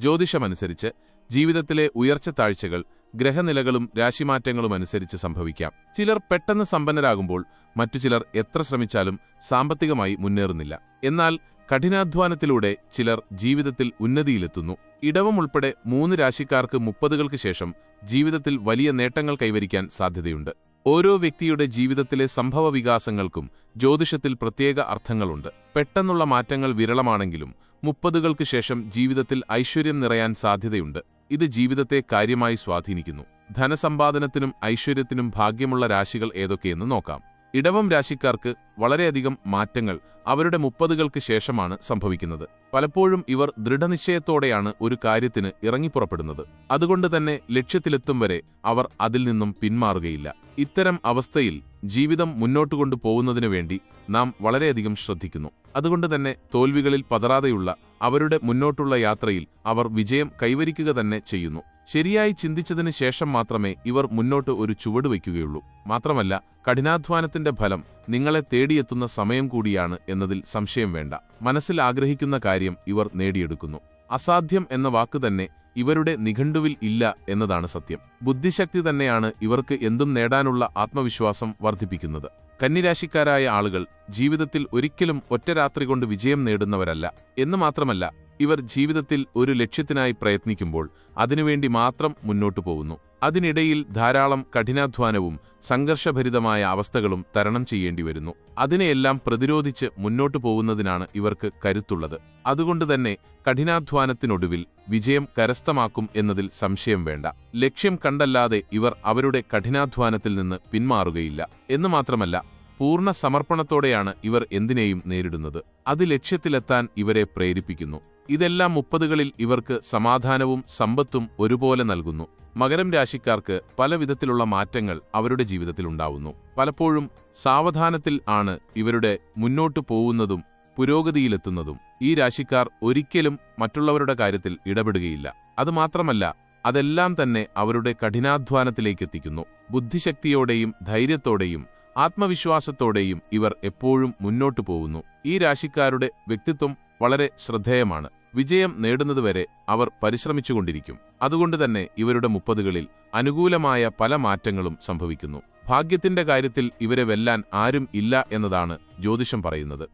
ജ്യോതിഷമനുസരിച്ച് ജീവിതത്തിലെ ഉയർച്ച താഴ്ചകൾ ഗ്രഹനിലകളും രാശിമാറ്റങ്ങളും അനുസരിച്ച് സംഭവിക്കാം. ചിലർ പെട്ടെന്ന് സമ്പന്നരാകുമ്പോൾ മറ്റു ചിലർ എത്ര ശ്രമിച്ചാലും സാമ്പത്തികമായി മുന്നേറുന്നില്ല. എന്നാൽ കഠിനാധ്വാനത്തിലൂടെ ചിലർ ജീവിതത്തിൽ ഉന്നതിയിലെത്തുന്നു. ഇടവം ഉൾപ്പെടെ മൂന്ന് രാശിക്കാർക്ക് മുപ്പതുകൾക്ക് ശേഷം ജീവിതത്തിൽ വലിയ നേട്ടങ്ങൾ കൈവരിക്കാൻ സാധ്യതയുണ്ട്. ഓരോ വ്യക്തിയുടെ ജീവിതത്തിലെ സംഭവ വികാസങ്ങൾക്കും ജ്യോതിഷത്തിൽ പ്രത്യേക അർത്ഥങ്ങളുണ്ട്. പെട്ടെന്നുള്ള മാറ്റങ്ങൾ വിരളമാണെങ്കിലും മുപ്പതുകൾക്ക് ശേഷം ജീവിതത്തിൽ ഐശ്വര്യം നിറയാൻ സാധ്യതയുണ്ട്. ഇത് ജീവിതത്തെ കാര്യമായി സ്വാധീനിക്കുന്നു. ധനസമ്പാദനത്തിനും ഐശ്വര്യത്തിനും ഭാഗ്യമുള്ള രാശികൾ ഏതൊക്കെയെന്ന് നോക്കാം. ഇടവം രാശിക്കാർക്ക് വളരെയധികം മാറ്റങ്ങൾ അവരുടെ മുപ്പതുകൾക്ക് ശേഷമാണ് സംഭവിക്കുന്നത്. പലപ്പോഴും ഇവർ ദൃഢനിശ്ചയത്തോടെയാണ് ഒരു കാര്യത്തിന് ഇറങ്ങിപ്പുറപ്പെടുന്നത്. അതുകൊണ്ട് തന്നെ ലക്ഷ്യത്തിലെത്തും വരെ അവർ അതിൽ നിന്നും പിന്മാറുകയില്ല. ഇത്തരം അവസ്ഥയിൽ ജീവിതം മുന്നോട്ടു കൊണ്ടുപോകുന്നതിനു വേണ്ടി നാം വളരെയധികം ശ്രദ്ധിക്കുന്നു. അതുകൊണ്ട് തന്നെ തോൽവികളിൽ പതറാതെയുള്ള അവരുടെ മുന്നോട്ടുള്ള യാത്രയിൽ അവർ വിജയം കൈവരിക്കുക തന്നെ ചെയ്യുന്നു. ശരിയായി ചിന്തിച്ചതിന് ശേഷം മാത്രമേ ഇവർ മുന്നോട്ട് ഒരു ചുവട് വയ്ക്കുകയുള്ളൂ. മാത്രമല്ല കഠിനാധ്വാനത്തിന്റെ ഫലം നിങ്ങളെ തേടിയെത്തുന്ന സമയം കൂടിയാണ് എന്നതിൽ സംശയം വേണ്ട. മനസ്സിൽ ആഗ്രഹിക്കുന്ന കാര്യം ഇവർ നേടിയെടുക്കുന്നു. അസാധ്യം എന്ന വാക്ക് തന്നെ ഇവരുടെ നിഘണ്ടുവിൽ ഇല്ല എന്നതാണ് സത്യം. ബുദ്ധിശക്തി തന്നെയാണ് ഇവർക്ക് എന്തും നേടാനുള്ള ആത്മവിശ്വാസം വർദ്ധിപ്പിക്കുന്നത്. കന്നിരാശിക്കാരായ ആളുകൾ ജീവിതത്തിൽ ഒരിക്കലും ഒറ്റ രാത്രി കൊണ്ട് വിജയം നേടുന്നവരല്ല. എന്ന് മാത്രമല്ല ഇവർ ജീവിതത്തിൽ ഒരു ലക്ഷ്യത്തിനായി പ്രയത്നിക്കുമ്പോൾ അതിനുവേണ്ടി മാത്രം മുന്നോട്ടു പോകുന്നു. അതിനിടയിൽ ധാരാളം കഠിനാധ്വാനവും സംഘർഷഭരിതമായ അവസ്ഥകളും തരണം ചെയ്യേണ്ടി വരുന്നു അതിനെയെല്ലാം പ്രതിരോധിച്ച് മുന്നോട്ടു പോകുന്നതിനാണ് ഇവർക്ക് കരുത്തുള്ളത്. അതുകൊണ്ടുതന്നെ കഠിനാധ്വാനത്തിനൊടുവിൽ വിജയം കരസ്ഥമാക്കും എന്നതിൽ സംശയം വേണ്ട. ലക്ഷ്യം കണ്ടല്ലാതെ ഇവർ അവരുടെ കഠിനാധ്വാനത്തിൽ നിന്ന് പിന്മാറുകയില്ല. എന്ന് മാത്രമല്ല പൂർണ സമർപ്പണത്തോടെയാണ് ഇവർ എന്തിനേയും നേരിടുന്നത്. അത് ലക്ഷ്യത്തിലെത്താൻ ഇവരെ പ്രേരിപ്പിക്കുന്നു. ഇതെല്ലാം മുപ്പതുകളിൽ ഇവർക്ക് സമാധാനവും സമ്പത്തും ഒരുപോലെ നൽകുന്നു. മകരം രാശിക്കാർക്ക് പല വിധത്തിലുള്ള മാറ്റങ്ങൾ അവരുടെ ജീവിതത്തിൽ ഉണ്ടാവുന്നു. പലപ്പോഴും സാവധാനത്തിൽ ആണ് ഇവരുടെ മുന്നോട്ടു പോകുന്നതും പുരോഗതിയിലെത്തുന്നതും. ഈ രാശിക്കാർ ഒരിക്കലും മറ്റുള്ളവരുടെ കാര്യത്തിൽ ഇടപെടുകയില്ല. അതുമാത്രമല്ല അതെല്ലാം തന്നെ അവരുടെ കഠിനാധ്വാനത്തിലേക്ക് കഠിനാധ്വാനത്തിലേക്കെത്തിക്കുന്നു ബുദ്ധിശക്തിയോടെയും ധൈര്യത്തോടെയും ആത്മവിശ്വാസത്തോടെയും ഇവർ എപ്പോഴും മുന്നോട്ടു പോകുന്നു. ഈ രാശിക്കാരുടെ വ്യക്തിത്വം വളരെ ശ്രദ്ധേയമാണ്. വിജയം നേടുന്നതുവരെ അവർ പരിശ്രമിച്ചുകൊണ്ടിരിക്കും. അതുകൊണ്ടുതന്നെ ഇവരുടെ മുപ്പതുകളിൽ അനുകൂലമായ പല മാറ്റങ്ങളും സംഭവിക്കുന്നു. ഭാഗ്യത്തിന്റെ കാര്യത്തിൽ ഇവരെ വെല്ലാൻ ആരും ഇല്ല എന്നതാണ് ജ്യോതിഷം പറയുന്നത്.